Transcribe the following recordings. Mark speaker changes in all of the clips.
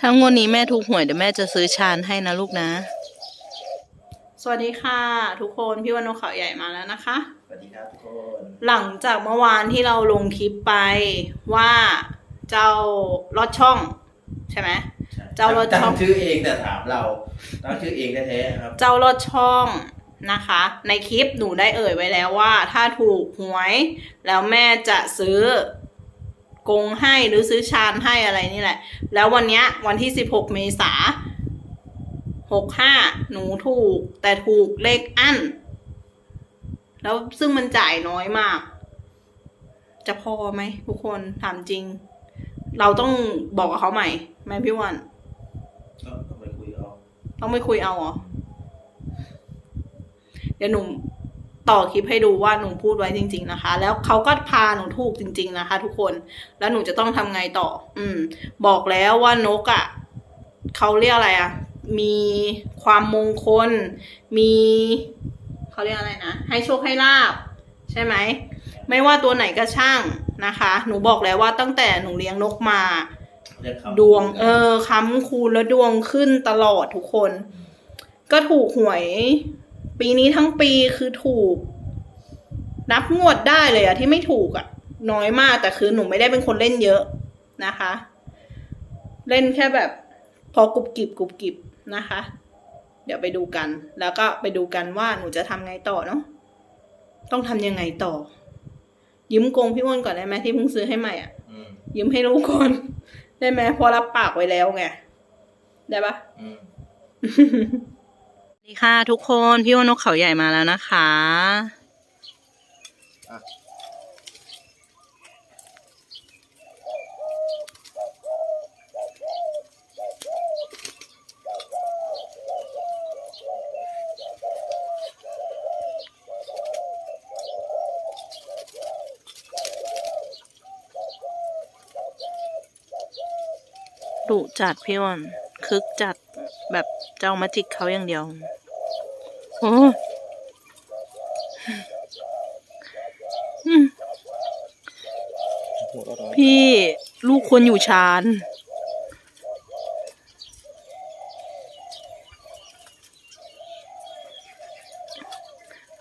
Speaker 1: ถ้างวดนี้แม่ถูกหวยเดี๋ยวแม่จะซื้อชานให้นะลูกนะ สวัสดีค่ะ ทุกคนพี่วันนกเขาใหญ่มาแล้วนะคะ
Speaker 2: สวัสดีครับทุกคน
Speaker 1: หลังจากเมื่อวานที่เราลงคลิปไปว่าเจ้าลอดช่อง ใช่ไหม
Speaker 2: ใช่
Speaker 1: เจ้ารถช่อง
Speaker 2: ตั้งชื่อเองแต่ถามเราตั้งชื่อเองแท้ๆครับ
Speaker 1: เจ้าลอดช่องนะคะ ในคลิปหนูได้เอ่ยไว้แล้วว่า ถ้าถูกหวย แล้วแม่จะซื้อ กงให้หรือซื้อชานให้อะไรนี่แหละ แล้ววันเนี้ยวันที่สิบหกเมษาหกห้าหนูถูก แต่ถูกเลขอั้น แล้วซึ่งมันจ่ายน้อยมาก จะพอไหมทุกคนถามจริง เราต้องบอกกับเขาใหม่ไหมพี่วัน
Speaker 2: ก็ต้องไปคุยเอา
Speaker 1: ต้องไม่คุยเอาเหรอเดี๋ยวหนู ต่อคลิปให้ดูว่าหนูพูดไว้จริง ๆนะคะ แล้วเขาก็พาหนูถูกจริง ๆนะคะ ทุกคนแล้วหนูจะต้องทำไงต่อ อืม บอกแล้วว่านกอะ่ะเขาเรียกอะไรอะ่ะ มีความมงคล มีเขาเรียกอะไรนะให้โชคให้ลาบ ใช่ไหมไม่ว่าตัวไหนก็ช่างนะคะ หนูบอกแล้วว่าตั้งแต่หนูเลี้ยงนกมา
Speaker 2: เรียกเขา
Speaker 1: ดวง เออค้ำคูณแล้วดวงขึ้นตลอดทุกคน ก็ถูกหวย ปีนี้ทั้งปีคือถูก นับงวดได้เลยอะที่ไม่ถูกอะน้อยมากแต่คือหนูไม่ได้เป็นคนเล่นเยอะนะคะ เล่นแค่แบบพอกรุบกริบกรุบกริบนะคะ เดี๋ยวไปดูกัน แล้วก็ไปดูกันว่าหนูจะทำไงต่อเนาะต้องทำยังไงต่อ ยืมโกงพี่อ้วนก่อนได้ไหมที่เพิ่งซื้อให้ใหม่อะ
Speaker 2: อืม
Speaker 1: ยืมให้ลูกก่อน ได้ไหมเพอรับปากไว้แล้วไงได้ปะ
Speaker 2: อืม
Speaker 1: สวัส ดีค่ะทุกคนพี่ว่านกเขาใหญ่มาแล้วนะคะ
Speaker 2: อะ
Speaker 1: ดุจัดพี่วอนคึกจัด แบบเจ้ามาจิกเขาอย่างเดียว โอ้อืมพี่ลูกควรอยู่ชาน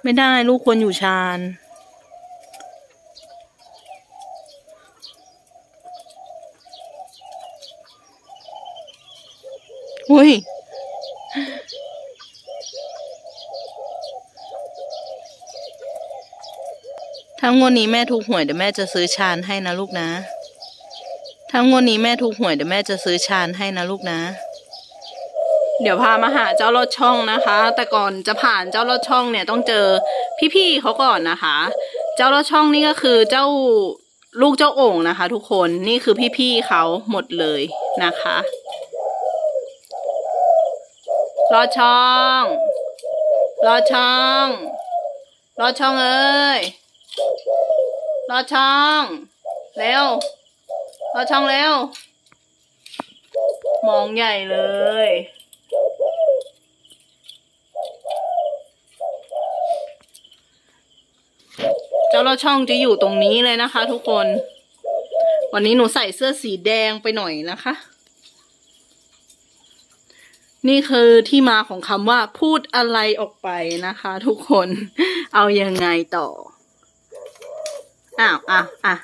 Speaker 1: ไม่ได้ลูกควรอยู่ชานอุ้ย ถ้างวดนี้แม่ถูกหวยเดี๋ยวแม่จะซื้อชานให้นะลูกนะ ถ้างวดนี้แม่ถูกหวยเดี๋ยวแม่จะซื้อชานให้นะลูกนะ เดี๋ยวพามาหาเจ้ารถช่องนะคะ แต่ก่อนจะผ่านเจ้ารถช่องเนี่ยต้องเจอพี่ๆเขาก่อนนะคะ เจ้ารถช่องนี่ก็คือเจ้าลูกเจ้าโอ่งนะคะ ทุกคนนี่คือพี่ๆเขาหมดเลยนะคะรอช่อง รอช่อง รอช่องเอ้ย รอช่อง เร็ว รอช่องเร็ว มองใหญ่เลย เจ้ารอช่องจะอยู่ตรงนี้เลยนะคะ ทุกคน วันนี้หนูใส่เสื้อสีแดงไปหน่อยนะคะ นี่คือที่มาของคำว่าพูดอะไรออกไปนะคะ ทุกคน เอายังไงต่อ อ้าวอะอะ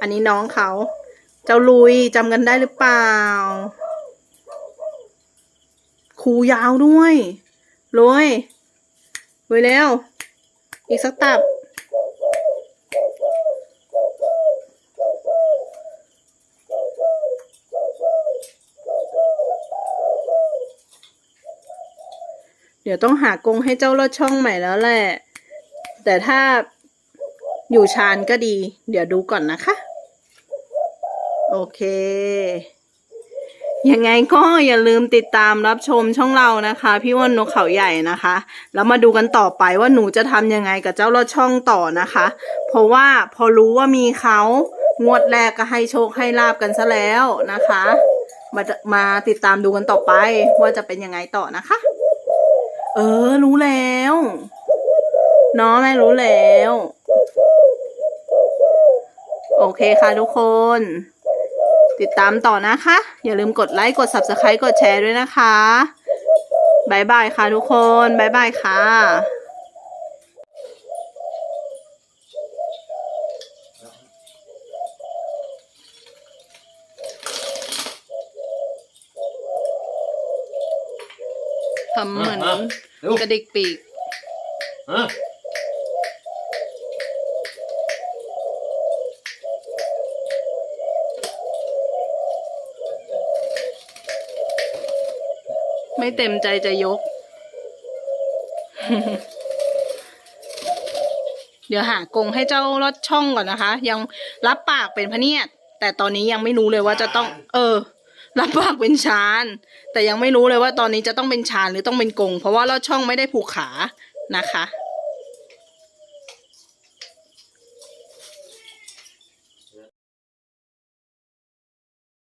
Speaker 1: อันนี้น้องเขา เจ้าลุยจำกันได้หรือเปล่าครูยาวด้วยลุยลุยแล้ว อีกสักตับ เดี๋ยวต้องหากรงให้เจ้าลอดช่องใหม่แล้วแหละ แต่ถ้า อยู่ชานก็ดี เดี๋ยวดูก่อนนะคะ โอเค ยังไงก็อย่าลืมติดตามรับชมช่องเรานะคะ พี่ว่านนกเขาใหญ่นะคะ แล้วมาดูกันต่อไปว่าหนูจะทำยังไงกับเจ้าลอดช่องต่อนะคะ เพราะว่าพอรู้ว่ามีเขางวดแรกก็ให้โชคให้ลาบกันซะแล้วนะคะ มามาติดตามดูกันต่อไปว่าจะเป็นยังไงต่อนะคะ เออ รู้แล้วเนาะแม่รู้แล้ว โอเคค่ะทุกคน ติดตามต่อนะคะ อย่าลืมกดไลค์กด subscribe กดแชร์ด้วยนะคะบายบายค่ะทุกคนบายบายค่ะทำเหมือน
Speaker 2: อะเร็ว
Speaker 1: กระดิกปีก ไม่เต็มใจจะยก เดี๋ยวหากรงให้เจ้ารถช่องก่อนนะคะ ยังรับปากเป็นพะเนียด แต่ตอนนี้ยังไม่รู้เลยว่าจะต้อง เออ รับปากเป็นชาน แต่ยังไม่รู้เลยว่าตอนนี้จะต้องเป็นชานหรือต้องเป็นกรงเพราะว่าลอดช่องไม่ได้ผูกขานะคะ